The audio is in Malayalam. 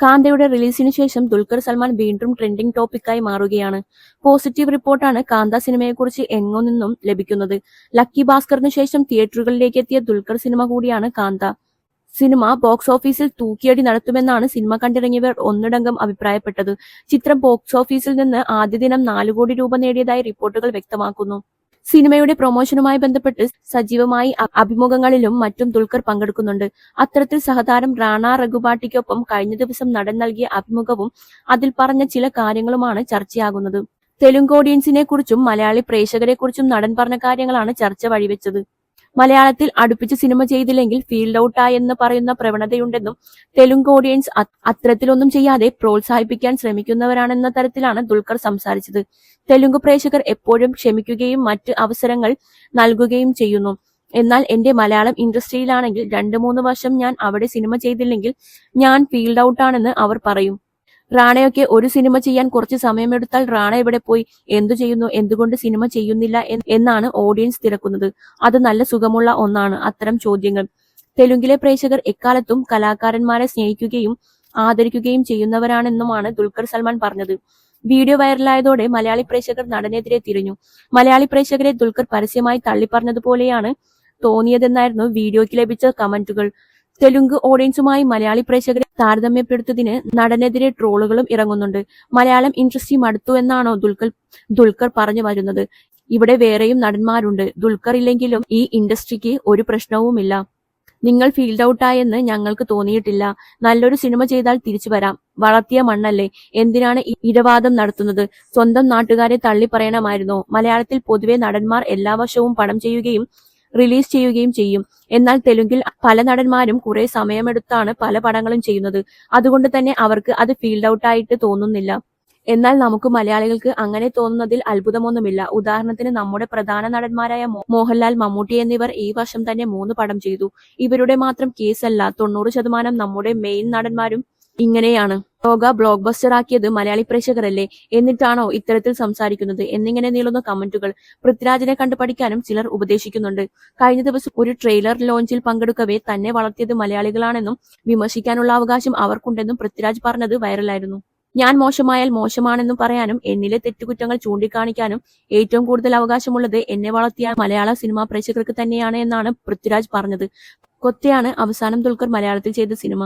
കാന്തയുടെ റിലീസിന് ശേഷം ദുൽഖർ സൽമാൻ വീണ്ടും ട്രെൻഡിംഗ് ടോപ്പിക്കായി മാറുകയാണ്. പോസിറ്റീവ് റിപ്പോർട്ടാണ് കാന്ത സിനിമയെക്കുറിച്ച് എങ്ങോ നിന്നും ലഭിക്കുന്നത്. ലക്കി ഭാസ്കറിന് ശേഷം തിയേറ്ററുകളിലേക്ക് എത്തിയ ദുൽഖർ സിനിമ കൂടിയാണ് കാന്ത. സിനിമ ബോക്സ് ഓഫീസിൽ തൂക്കിയടി നടത്തുമെന്നാണ് സിനിമ കണ്ടിറങ്ങിയവർ ഒന്നിടങ്കം അഭിപ്രായപ്പെട്ടത്. ചിത്രം ബോക്സ് ഓഫീസിൽ നിന്ന് ആദ്യ ദിനം നാലു കോടി രൂപ നേടിയതായി റിപ്പോർട്ടുകൾ വ്യക്തമാക്കുന്നു. സിനിമയുടെ പ്രൊമോഷനുമായി ബന്ധപ്പെട്ട് സജീവമായി അഭിമുഖങ്ങളിലും മറ്റും ദുൽഖർ പങ്കെടുക്കുന്നുണ്ട്. അത്തരത്തിൽ സഹതാരം റാണ റഘുപാട്ടിക്കൊപ്പം കഴിഞ്ഞ ദിവസം നടൻ നൽകിയ അഭിമുഖവും അതിൽ പറഞ്ഞ ചില കാര്യങ്ങളുമാണ് ചർച്ചയാകുന്നത്. തെലുങ്ക് ഓഡിയൻസിനെ കുറിച്ചും മലയാളി പ്രേക്ഷകരെ കുറിച്ചും നടൻ പറഞ്ഞ കാര്യങ്ങളാണ് ചർച്ച വഴിവെച്ചത്. മലയാളത്തിൽ അടുപ്പിച്ച് സിനിമ ചെയ്തില്ലെങ്കിൽ ഫീൽഡ് ഔട്ടായെന്ന് പറയുന്ന പ്രവണതയുണ്ടെന്നും തെലുങ്ക് ഓഡിയൻസ് അത്തരത്തിലൊന്നും ചെയ്യാതെ പ്രോത്സാഹിപ്പിക്കാൻ ശ്രമിക്കുന്നവരാണെന്ന തരത്തിലാണ് ദുൽഖർ സംസാരിച്ചത്. തെലുങ്ക് പ്രേക്ഷകർ എപ്പോഴും ക്ഷമിക്കുകയും മറ്റ് അവസരങ്ങൾ നൽകുകയും ചെയ്യുന്നു. എന്നാൽ എന്റെ മലയാളം ഇൻഡസ്ട്രിയിലാണെങ്കിൽ രണ്ട് മൂന്ന് വർഷം ഞാൻ അവിടെ സിനിമ ചെയ്തില്ലെങ്കിൽ ഞാൻ ഫീൽഡ് ഔട്ടാണെന്ന് അവർ പറയും. റാണയൊക്കെ ഒരു സിനിമ ചെയ്യാൻ കുറച്ച് സമയമെടുത്താൽ റാണ ഇവിടെ പോയി? എന്തു ചെയ്യുന്നു? എന്തുകൊണ്ട് സിനിമ ചെയ്യുന്നില്ല? എന്ന് എന്നാണ് ഓഡിയൻസ് തിരക്കുന്നത്. അത് നല്ല സുഖമുള്ള ഒന്നാണ്. അത്തരം ചോദ്യങ്ങൾ. തെലുങ്കിലെ പ്രേക്ഷകർ എക്കാലത്തും കലാകാരന്മാരെ സ്നേഹിക്കുകയും ആദരിക്കുകയും ചെയ്യുന്നവരാണെന്നുമാണ് ദുൽഖർ സൽമാൻ പറഞ്ഞത്. വീഡിയോ വൈറലായതോടെ മലയാളി പ്രേക്ഷകർ നടനെതിരെ തിരിഞ്ഞു. മലയാളി പ്രേക്ഷകരെ ദുൽഖർ പരസ്യമായി തള്ളിപ്പറഞ്ഞതുപോലെയാണ് തോന്നിയതെന്നായിരുന്നു വീഡിയോയ്ക്ക് ലഭിച്ച കമന്റുകൾ. തെലുങ്ക് ഓഡിയൻസുമായി മലയാളി പ്രേക്ഷകരെ താരതമ്യപ്പെടുത്തതിന് നടനെതിരെ ട്രോളുകളും ഇറങ്ങുന്നുണ്ട്. മലയാളം ഇൻഡസ്ട്രി മടുത്തു എന്നാണോ ദുൽഖർ ദുൽഖർ പറഞ്ഞു വരുന്നത്? ഇവിടെ വേറെയും നടന്മാരുണ്ട്. ദുൽഖർ ഇല്ലെങ്കിലും ഈ ഇൻഡസ്ട്രിക്ക് ഒരു പ്രശ്നവുമില്ല. നിങ്ങൾ ഫീൽഡ് ഔട്ടായെന്ന് ഞങ്ങൾക്ക് തോന്നിയിട്ടില്ല. നല്ലൊരു സിനിമ ചെയ്താൽ തിരിച്ചു വരാം. വളർത്തിയ മണ്ണല്ലേ? എന്തിനാണ് ഇടവാദം നടത്തുന്നത്? സ്വന്തം നാട്ടുകാരെ തള്ളി പറയണമായിരുന്നോ മലയാളത്തിൽ പൊതുവെ നടന്മാർ എല്ലാ വർഷവും പണം ചെയ്യുകയും റിലീസ് ചെയ്യുകയും ചെയ്യും. എന്നാൽ തെലുങ്കിൽ പല നടന്മാരും കുറെ സമയമെടുത്താണ് പല പടങ്ങളും ചെയ്യുന്നത്. അതുകൊണ്ട് തന്നെ അവർക്ക് അത് ഫീൽഡ് ഔട്ട് ആയിട്ട് തോന്നുന്നില്ല. എന്നാൽ നമുക്ക് മലയാളികൾക്ക് അങ്ങനെ തോന്നുന്നതിൽ അത്ഭുതമൊന്നുമില്ല. ഉദാഹരണത്തിന് നമ്മുടെ പ്രധാന നടന്മാരായ മോഹൻലാൽ മമ്മൂട്ടി എന്നിവർ ഈ വർഷം തന്നെ മൂന്ന് പടം ചെയ്തു. ഇവരുടെ മാത്രം കേസല്ല തൊണ്ണൂറ് ശതമാനം നമ്മുടെ മെയിൻ നടന്മാരും ഇങ്ങനെയാണ്. ലോക ബ്ലോക്ക് ബസ്റ്റർ ആക്കിയത് മലയാളി പ്രേക്ഷകരല്ലേ എന്നിട്ടാണോ ഇത്തരത്തിൽ സംസാരിക്കുന്നത്? എന്നിങ്ങനെ നീളുന്ന കമന്റുകൾ പൃഥ്വിരാജിനെ കണ്ടു പഠിക്കാനും ചിലർ ഉപദേശിക്കുന്നുണ്ട്. കഴിഞ്ഞ ദിവസം ഒരു ട്രെയിലർ ലോഞ്ചിൽ പങ്കെടുക്കവേ തന്നെ വളർത്തിയത് മലയാളികളാണെന്നും വിമർശിക്കാനുള്ള അവകാശം അവർക്കുണ്ടെന്നും പൃഥ്വിരാജ് പറഞ്ഞത് വൈറലായിരുന്നു. ഞാൻ മോശമായാൽ മോശമാണെന്നും പറയാനും എന്നിലെ തെറ്റുകുറ്റങ്ങൾ ചൂണ്ടിക്കാണിക്കാനും ഏറ്റവും കൂടുതൽ അവകാശമുള്ളത് എന്നെ വളർത്തിയ മലയാള സിനിമാ പ്രേക്ഷകർക്ക് തന്നെയാണ് എന്നാണ് പൃഥ്വിരാജ് പറഞ്ഞത്. കൊത്തയാണ് അവസാനം ദുൽഖർ മലയാളത്തിൽ ചെയ്ത സിനിമ.